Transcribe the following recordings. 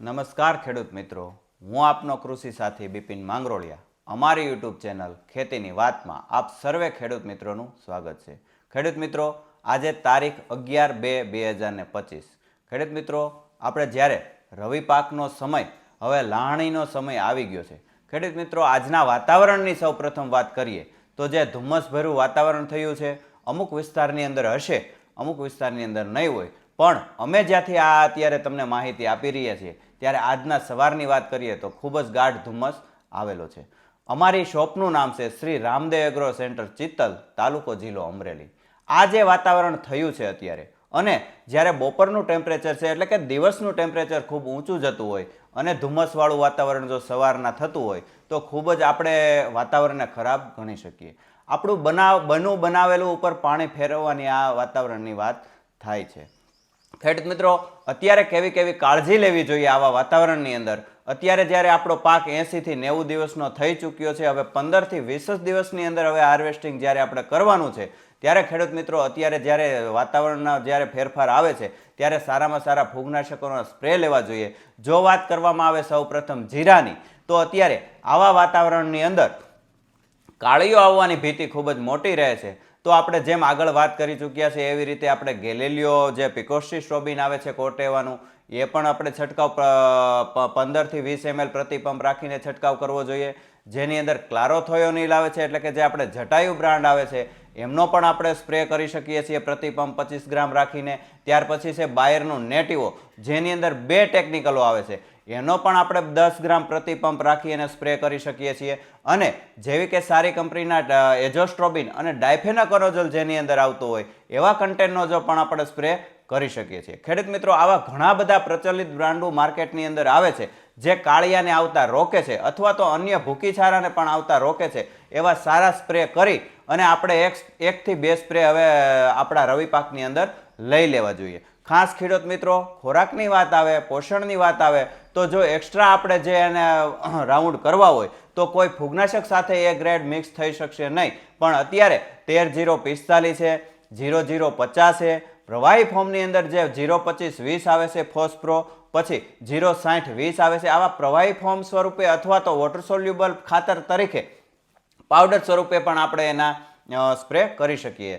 નમસ્કાર ખેડૂત મિત્રો. હું આપનો કૃષિ સાથી બિપિન માંગરોળિયા. અમારી યુટ્યુબ ચેનલ ખેતીની વાતમાં આપ સર્વે ખેડૂત મિત્રોનું સ્વાગત છે. ખેડૂત મિત્રો, આજે તારીખ અગિયાર બે બે હજાર ને પચીસ. ખેડૂત મિત્રો, આપણે જ્યારે રવિ પાકનો સમય, હવે લાહણીનો સમય આવી ગયો છે. ખેડૂત મિત્રો, આજના વાતાવરણની સૌ પ્રથમ વાત કરીએ, તો જે ધુમ્મસભર્યું વાતાવરણ થયું છે, અમુક વિસ્તારની અંદર હશે, અમુક વિસ્તારની અંદર નહીં હોય પણ અમે જ્યાંથી આ અત્યારે તમને માહિતી આપી રહ્યા છીએ, ત્યારે આજના સવારની વાત કરીએ તો ખૂબ જ ગાઢ ધુમ્મસ આવેલો છે. અમારી શોપનું નામ છે શ્રી રામદેવ એગ્રો સેન્ટર, ચિત્તલ તાલુકો જિલ્લો અમરેલી. આ જે વાતાવરણ થયું છે અત્યારે, અને જ્યારે બપોરનું ટેમ્પરેચર છે, એટલે કે દિવસનું ટેમ્પરેચર ખૂબ ઊંચું જતું હોય, અને ધુમ્મસવાળું વાતાવરણ જો સવારના થતું હોય, તો ખૂબ જ આપણે વાતાવરણને ખરાબ ગણી શકીએ. આપણું બનાવ બનું બનાવેલું ઉપર પાણી ફેરવવાની આ વાતાવરણની વાત થાય છે. ખેડૂત મિત્રો, અત્યારે કેવી કેવી કાળજી લેવી જોઈએ આવા વાતાવરણની અંદર? અત્યારે જ્યારે આપણો પાક એંસીથી નેવું દિવસનો થઈ ચૂક્યો છે, હવે પંદરથી વીસ જ દિવસની અંદર હવે હાર્વેસ્ટિંગ જ્યારે આપણે કરવાનું છે, ત્યારે ખેડૂત મિત્રો અત્યારે જ્યારે વાતાવરણના જ્યારે ફેરફાર આવે છે, ત્યારે સારામાં સારા ફૂગનાશકોનો સ્પ્રે લેવા જોઈએ. જો વાત કરવામાં આવે સૌ પ્રથમ જીરાની, તો અત્યારે આવા વાતાવરણની અંદર કાળીઓ આવવાની ભીતિ ખૂબ જ મોટી રહે છે. તો આપણે જેમ આગળ વાત કરી ચૂક્યા છે એવી રીતે આપણે ગેલેલિયો, જે પિકોસ્ટી સ્ટ્રોબિન આવે છે કોટેવાનું એ પણ આપણે છંટકાવ પંદરથી વીસ એમએલ પ્રતિ પંપ રાખીને છંટકાવ કરવો જોઈએ. જેની અંદર ક્લારોથોયોનિલ આવે છે, એટલે કે જે આપણે જટાયુ બ્રાન્ડ આવે છે, એમનો પણ આપણે સ્પ્રે કરી શકીએ છીએ પ્રતિ પંપ પચીસ ગ્રામ રાખીને. ત્યાર પછી છે બાયરનું નેટિવો, જેની અંદર બે ટેકનિકલો આવે છે. એનો પણ આપણે દસ ગ્રામ પ્રતિ પંપ રાખી અને સ્પ્રે કરી શકીએ છીએ. અને જેવી કે સારી કંપનીના એજોસ્ટ્રોબિન અને ડાયફેનાકોનોઝોલ જેની અંદર આવતો હોય, એવા કન્ટેનનો જો પણ આપણે સ્પ્રે કરી શકીએ છીએ. ખેડૂત મિત્રો, આવા ઘણા બધા પ્રચલિત બ્રાન્ડો માર્કેટની અંદર આવે છે, જે કાળિયાને આવતા રોકે છે, અથવા તો અન્ય ભૂકીછારાને પણ આવતા રોકે છે, એવા સારા સ્પ્રે કરી અને આપણે એક, એકથી બે સ્પ્રે હવે આપણા રવિ પાકની અંદર લઈ લેવા જોઈએ. ખાસ ખેડૂત મિત્રો, ખોરાકની વાત આવે, પોષણની વાત આવે, તો જો એક્સ્ટ્રા આપણે જે એને રાઉન્ડ કરવા હોય, તો કોઈ ફૂગનાશક સાથે એ ગ્રેડ મિક્સ થઈ શકશે નહીં. પણ અત્યારે તેર જીરો પિસ્તાલીસ છે, જીરો જીરો પચાસ છે, પ્રવાહી ફોર્મની અંદર જે જીરો પચીસ વીસ આવે છે ફોસ્પ્રો પછી જીરો સાઠ વીસ આવે છે, આવા પ્રવાહી ફોર્મ સ્વરૂપે અથવા તો વોટર સોલ્યુબલ ખાતર તરીકે પાવડર સ્વરૂપે પણ આપણે એના સ્પ્રે કરી શકીએ.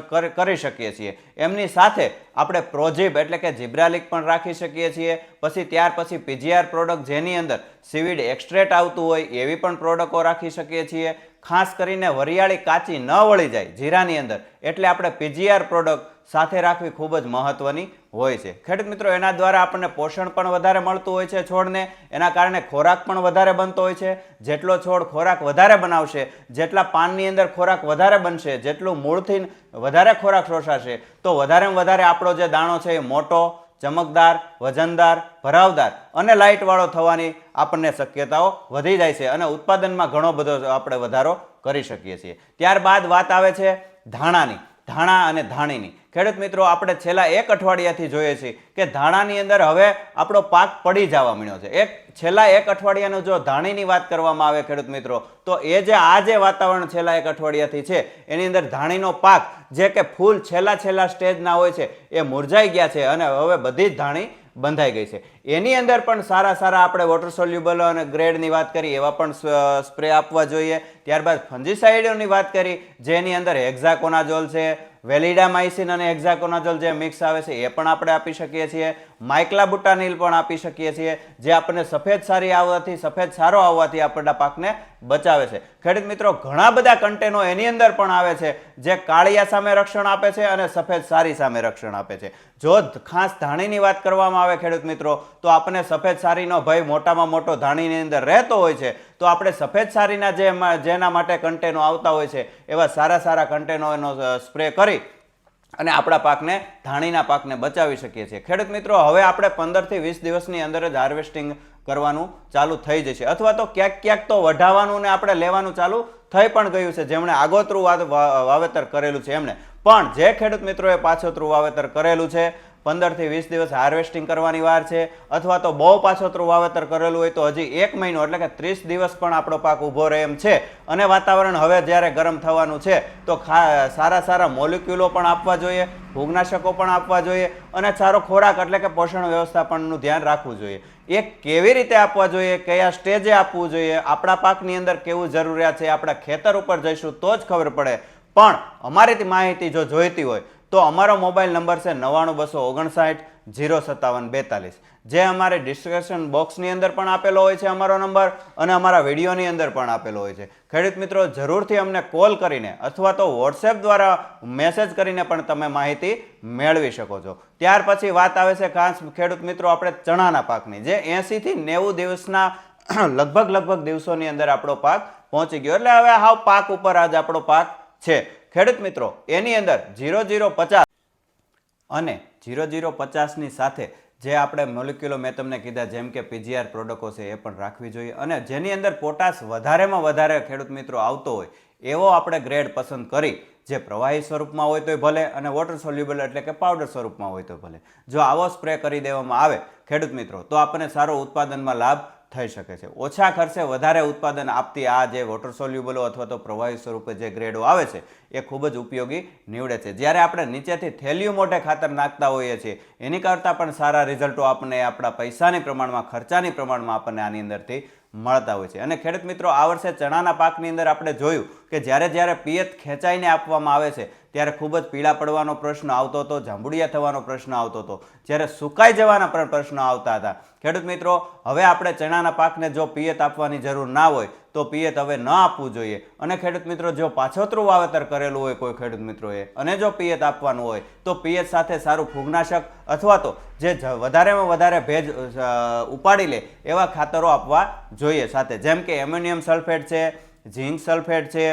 કર- શકીએ છીએ. એમની સાથે આપણે પ્રોજીબ એટલે કે જીબ્રાલિક પણ રાખી શકીએ છીએ. પછી ત્યાર પછી પીજીઆર પ્રોડક્ટ જેની અંદર સીવીડ એક્સ્ટ્રેટ આવતું હોય એવી પણ પ્રોડક્ટો રાખી શકીએ છીએ. ખાસ કરીને વરિયાળી કાચી ન વળી જાય જીરાની અંદર. એટલે આપણે પીજીઆર પ્રોડક્ટ સાથે રાખવી ખૂબ જ મહત્વની હોય છે. ખેડૂત મિત્રો, એના દ્વારા આપણને પોષણ પણ વધારે મળતું હોય છે છોડને. એના કારણે ખોરાક પણ વધારે બનતો હોય છે. જેટલો છોડ ખોરાક વધારે બનાવશે, જેટલા પાનની અંદર ખોરાક વધારે બનશે, જેટલું મૂળથી વધારે ખોરાક શોષાશે, તો વધારેમાં વધારે આપણો જે દાણો છે એ મોટો, ચમકદાર, વજનદાર, ભરાવદાર અને લાઇટવાળો થવાની આપણને શક્યતાઓ વધી જાય છે અને ઉત્પાદનમાં ઘણો બધો આપણે વધારો કરી શકીએ છીએ. ત્યારબાદ વાત આવે છે ધાણાની. ધાણા અને ધાણીની. ખેડૂત મિત્રો, આપણે છેલ્લા એક અઠવાડિયાથી જોઈએ છીએ કે ધાણાની અંદર હવે આપણો પાક પડી જવા મળ્યો છે. એક, છેલ્લા એક અઠવાડિયાનો જો ધાણીની વાત કરવામાં આવે ખેડૂત મિત્રો, તો એ જે આ જે વાતાવરણ છેલ્લા એક અઠવાડિયાથી છે, એની અંદર ધાણીનો પાક જે કે ફૂલ છેલ્લા છેલ્લા સ્ટેજના હોય છે, એ મુરઝાઈ ગયા છે અને હવે બધી જ ધાણી બંધાઈ ગઈ છે. એની અંદર પણ સારા સારા આપણે વોટર સોલ્યુબલ અને ગ્રેડની વાત કરી, એવા પણ સ્પ્રે આપવા જોઈએ. ત્યારબાદ ફંજીસાઇડોની વાત કરી, જેની અંદર હેક્ઝાકોનાઝોલ છે વેલિડામાઇસિન અને હેક્ઝાકોનાઝોલ જે મિક્સ આવે છે, એ પણ આપણે આપી શકીએ છીએ. માઇક્લાબુટાનિલ પણ આપી શકીએ છીએ, જે આપણને સફેદ સારી આવવાથી, સફેદ સારો આવવાથી આપણના પાકને બચાવે છે. ખેડૂત મિત્રો, ઘણા બધા કન્ટેનો એની અંદર પણ આવે છે, જે કાળિયા સામે રક્ષણ આપે છે અને સફેદ સારી સામે રક્ષણ આપે છે. જો ખાસ ધાણીની વાત કરવામાં આવે ખેડૂત મિત્રો, તો આપણને સફેદ સારીનો ભય મોટામાં મોટો ધાણીની અંદર રહેતો હોય છે, તો આપણે સફેદ સારીના જેના માટે કન્ટેનો આવતા હોય છે, એવા સારા સારા કન્ટેનો એનો સ્પ્રે કરી અને આપણા પાકને, ધાણીના પાકને બચાવી શકીએ છીએ. ખેડૂત મિત્રો, હવે આપણે પંદરથી વીસ દિવસની અંદર જ હાર્વેસ્ટિંગ કરવાનું ચાલુ થઈ જશે. અથવા તો ક્યાંક ક્યાંક તો વઢાવાનું ને આપણે લેવાનું ચાલુ થઈ પણ ગયું છે. જેમણે આગોતરું વાવેતર કરેલું છે એમણે પણ જે ખેડૂત મિત્રોએ પાછોતરું વાવેતર કરેલું છે પંદરથી વીસ દિવસ હાર્વેસ્ટિંગ કરવાની વાર છે, અથવા તો બહુ પાછોતરું વાવેતર કરેલું હોય તો હજી એક મહિનો એટલે કે ત્રીસ દિવસ પણ આપણો પાક ઊભો રહે એમ છે. અને વાતાવરણ હવે જ્યારે ગરમ થવાનું છે, તો સારા સારા મોલિક્યુલો પણ આપવા જોઈએ, ભોગનાશકો પણ આપવા જોઈએ, અને સારો ખોરાક એટલે કે પોષણ વ્યવસ્થાપનનું ધ્યાન રાખવું જોઈએ. એ કેવી રીતે આપવા જોઈએ, કયા સ્ટેજે આપવું જોઈએ, આપણા પાકની અંદર કેવું જરૂરિયાત છે, આપણા ખેતર ઉપર જઈશું તો જ ખબર પડે. પણ અમારી માહિતી જો જોઈતી હોય તો અમારો મોબાઈલ નંબર છે નવ્વાણું બસો ઓગણસાઠ જીરો સત્તાવન બેતાલીસ. જે અમારે ડિસ્ક્રિપ્શન બોક્સની અંદર પણ આપેલો હોય છે અમારો નંબર અને અમારા વિડીયોની અંદર પણ આપેલો હોય છે. ખેડૂત મિત્રો, જરૂરથી અમને કોલ કરીને અથવા તો વોટ્સએપ દ્વારા મેસેજ કરીને પણ તમે માહિતી મેળવી શકો છો. ત્યાર પછી વાત આવે છે ખાસ ખેડૂત મિત્રો, આપણે ચણાના પાકની. જે એંસીથી નેવું દિવસના લગભગ લગભગ દિવસોની અંદર આપણો પાક પહોંચી ગયો. એટલે હવે હાવ પાક ઉપર આજ આપણો પાક છે. ખેડૂત મિત્રો, એની અંદર ઝીરો ઝીરો પચાસ અને જીરો જીરો પચાસની સાથે જે આપણે મોલિક્યુલો મેં તમને કીધા, જેમ કે પીજીઆર પ્રોડક્ટો છે, એ પણ રાખવી જોઈએ. અને જેની અંદર પોટાશ વધારેમાં વધારે ખેડૂત મિત્રો આવતો હોય, એવો આપણે ગ્રેડ પસંદ કરી, જે પ્રવાહી સ્વરૂપમાં હોય તોય ભલે અને વોટર સોલ્યુબલ એટલે કે પાવડર સ્વરૂપમાં હોય તો ભલે. જો આવો સ્પ્રે કરી દેવામાં આવે ખેડૂત મિત્રો, તો આપણને સારો ઉત્પાદનમાં લાભ થઈ શકે છે. ઓછા ખર્ચે વધારે ઉત્પાદન આપતી આ જે વોટર સોલ્યુબલો અથવા તો પ્રવાહી સ્વરૂપે જે ગ્રેડો આવે છે, એ ખૂબ જ ઉપયોગી નીવડે છે. જ્યારે આપણે નીચેથી થેલિયું મોઢે ખાતર નાખતા હોઈએ છીએ, એની કરતાં પણ સારા રિઝલ્ટો આપણને આપણા પૈસાની પ્રમાણમાં, ખર્ચાની પ્રમાણમાં આપણને આની અંદરથી મળતા હોય છે. અને ખેડૂત મિત્રો, આ વર્ષે ચણાના પાકની અંદર આપણે જોયું કે જ્યારે જ્યારે પિયત ખેંચાઈને આપવામાં આવે છે ત્યારે ખૂબ જ પીળા પડવાનો પ્રશ્ન આવતો હતો, જાંબુડિયા થવાનો પ્રશ્ન આવતો હતો. જ્યારે સુકાઈ જવાના પણ પ્રશ્નો આવતા હતા. ખેડૂત મિત્રો, હવે આપણે ચણાના પાકને જો પિયત આપવાની જરૂર ના હોય, તો પિયત હવે ન આપવું જોઈએ. અને ખેડૂત મિત્રો, જો પાછોતરું વાવેતર કરેલું હોય કોઈ ખેડૂત મિત્રોએ, અને જો પિયત આપવાનું હોય, તો પિયત સાથે સારું ફૂગનાશક અથવા તો જે વધારેમાં વધારે ભેજ ઉપાડી લે, એવા ખાતરો આપવા જોઈએ સાથે. જેમ કે એમ્યુનિયમ સલ્ફેટ છે, ઝીંક સલ્ફેટ છે,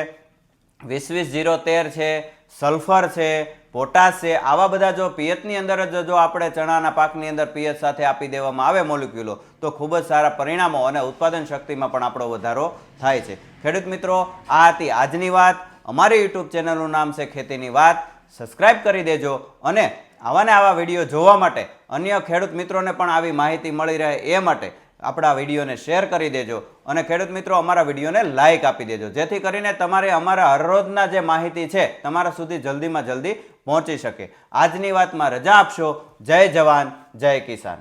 વીસ વીસ જીરો તેર છે સલ્ફર છે, પોટાશ છે, આવા બધા જો પિયતની અંદર જ જો આપણે ચણાના પાકની અંદર પિયત સાથે આપી દેવામાં આવે મોલિક્યુલો, તો ખૂબ જ સારા પરિણામો અને ઉત્પાદન શક્તિમાં પણ આપણો વધારો થાય છે. ખેડૂત મિત્રો, આ હતી આજની વાત. અમારી યુટ્યુબ ચેનલનું નામ છે ખેતીની વાત. સબસ્ક્રાઇબ કરી દેજો અને આવા ને આવા વીડિયો જોવા માટે અન્ય ખેડૂત મિત્રોને પણ આવી માહિતી મળી રહે એ માટે આપણા વિડીયોને શેર કરી દેજો અને ખેડૂત મિત્રો, અમારા વિડીયોને લાઇક આપી દેજો. જેથી કરીને તમારે અમારા હરરોજના જે માહિતી છે, તમારા સુધી જલ્દીમાં જલ્દી પહોંચી શકે. આજની વાતમાં રજા આપશો. જય જવાન, જય કિસાન.